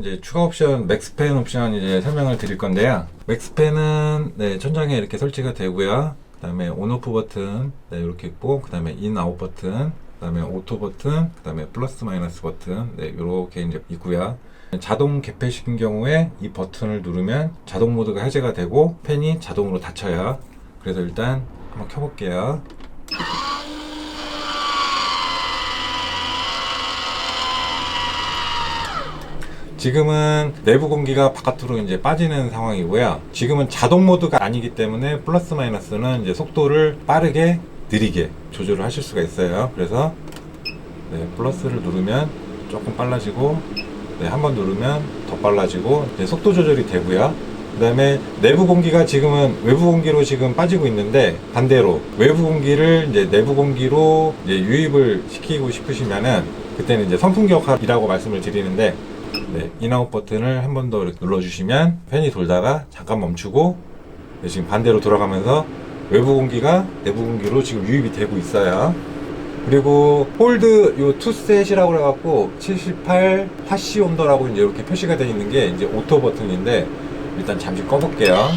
이제 추가 옵션 맥스팬 옵션 이제 설명을 드릴 건데요. 맥스팬은 네, 천장에 이렇게 설치가 되고요. 그다음에 온오프 버튼 네, 이렇게 있고 그다음에 인 아웃 버튼 그다음에 오토 버튼 그다음에 플러스 마이너스 버튼 네, 이렇게 이제 있고요. 자동 개폐식인 경우에 이 버튼을 누르면 자동 모드가 해제가 되고 팬이 자동으로 닫혀요. 그래서 일단 한번 켜볼게요. 지금은 내부 공기가 바깥으로 이제 빠지는 상황이고요. 지금은 자동 모드가 아니기 때문에 플러스 마이너스는 이제 속도를 빠르게 느리게 조절을 하실 수가 있어요. 그래서 네, 플러스를 누르면 조금 빨라지고 네, 한번 누르면 더 빨라지고 이제 속도 조절이 되고요. 그 다음에 내부 공기가 지금은 외부 공기로 지금 빠지고 있는데 반대로 외부 공기를 이제 내부 공기로 이제 유입을 시키고 싶으시면은 그때는 이제 선풍기 역할이라고 말씀을 드리는데 네, 인아웃 버튼을 한 번 더 눌러주시면 팬이 돌다가 잠깐 멈추고 네, 지금 반대로 돌아가면서 외부 공기가 내부 공기로 지금 유입이 되고 있어요. 그리고 홀드 요 투셋이라고 해갖고 78 화씨 온도라고 이제 이렇게 표시가 되어 있는 게 이제 오토 버튼인데 일단 잠시 꺼볼게요.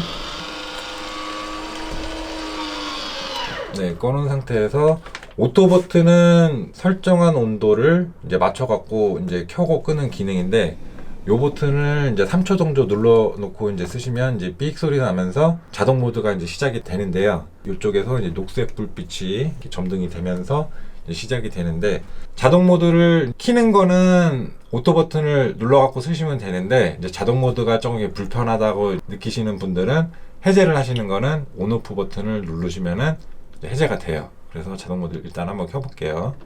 네, 꺼놓은 상태에서 오토 버튼은 설정한 온도를 이제 맞춰갖고 이제 켜고 끄는 기능인데 요 버튼을 이제 3초 정도 눌러놓고 이제 쓰시면 이제 삑 소리 나면서 자동 모드가 이제 시작이 되는데요. 이쪽에서 이제 녹색 불빛이 점등이 되면서 시작이 되는데 자동 모드를 키는 거는 오토 버튼을 눌러갖고 쓰시면 되는데 이제 자동 모드가 조금 불편하다고 느끼시는 분들은 해제를 하시는 거는 온오프 버튼을 누르시면은 해제가 돼요. 그래서 자동 모드 일단 한번 켜볼게요.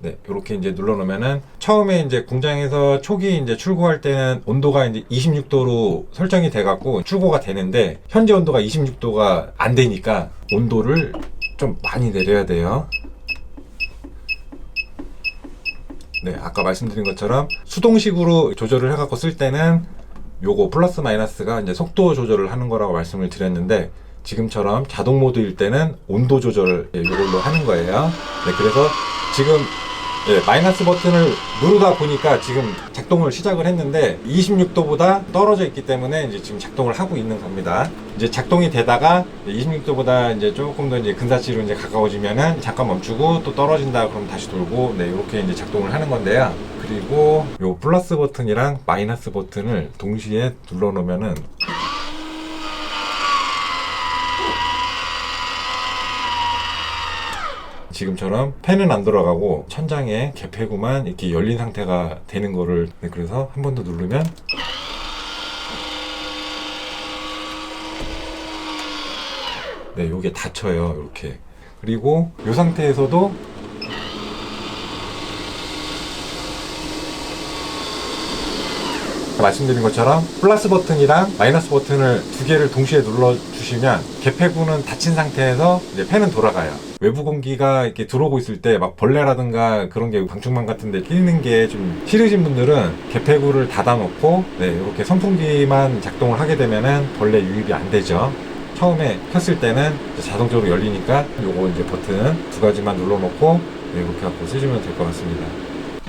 네, 이렇게 이제 눌러놓으면은 처음에 이제 공장에서 초기 이제 출고할 때는 온도가 이제 26도로 설정이 돼갖고 출고가 되는데 현재 온도가 26도가 안 되니까 온도를 좀 많이 내려야 돼요. 네, 아까 말씀드린 것처럼 수동식으로 조절을 해갖고 쓸 때는 요거 플러스 마이너스가 이제 속도 조절을 하는 거라고 말씀을 드렸는데 지금처럼 자동 모드일 때는 온도 조절을 예, 이걸로 하는 거예요. 네, 그래서 지금 예, 마이너스 버튼을 누르다 보니까 지금 작동을 시작을 했는데 26도보다 떨어져 있기 때문에 이제 지금 작동을 하고 있는 겁니다. 이제 작동이 되다가 26도보다 이제 조금 더 이제 근사치로 이제 가까워지면은 잠깐 멈추고 또 떨어진다 그럼 다시 돌고 네 이렇게 이제 작동을 하는 건데요. 그리고 요 플러스 버튼이랑 마이너스 버튼을 동시에 눌러 놓으면은 지금처럼 팬은 안 돌아가고 천장에 개폐구만 이렇게 열린 상태가 되는 거를 네, 그래서 한 번 더 누르면 네 요게 닫혀요 이렇게. 그리고 이 상태에서도 말씀드린 것처럼 플러스 버튼이랑 마이너스 버튼을 두 개를 동시에 눌러주시면 개폐구는 닫힌 상태에서 이제 팬은 돌아가요. 외부 공기가 이렇게 들어오고 있을 때 막 벌레라든가 그런 게 방충망 같은 데 끼는 게 좀 싫으신 분들은 개폐구를 닫아놓고 네, 이렇게 선풍기만 작동을 하게 되면은 벌레 유입이 안 되죠. 처음에 켰을 때는 자동적으로 열리니까 요거 이제 버튼 두 가지만 눌러놓고 네, 이렇게 갖고 쓰시면 될 것 같습니다.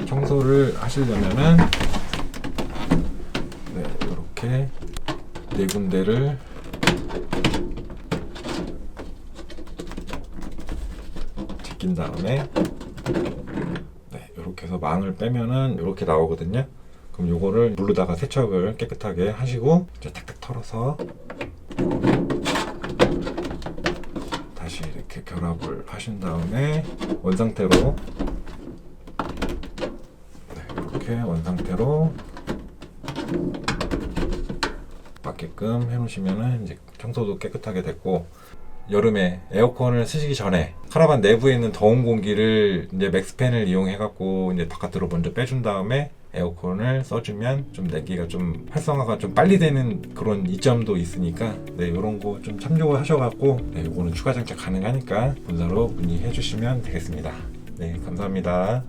청소를 하시려면은 네, 이렇게 네 군데를 제낀 다음에 네, 이렇게 해서 망을 빼면은 이렇게 나오거든요. 그럼 요거를 누르다가 세척을 깨끗하게 하시고 이제 탁탁 털어서 다시 이렇게 결합을 하신 다음에 원상태로 네, 이렇게 원상태로 맞게끔 해놓으시면은 이제 청소도 깨끗하게 됐고 여름에 에어컨을 쓰시기 전에 카라반 내부에 있는 더운 공기를 이제 맥스팬을 이용해 갖고 이제 바깥으로 먼저 빼준 다음에 에어컨을 써주면 좀 내기가 좀 활성화가 좀 빨리 되는 그런 이점도 있으니까 네 이런 거 좀 참조를 하셔갖고 네 이거는 추가 장착 가능하니까 본사로 문의해 주시면 되겠습니다. 네 감사합니다.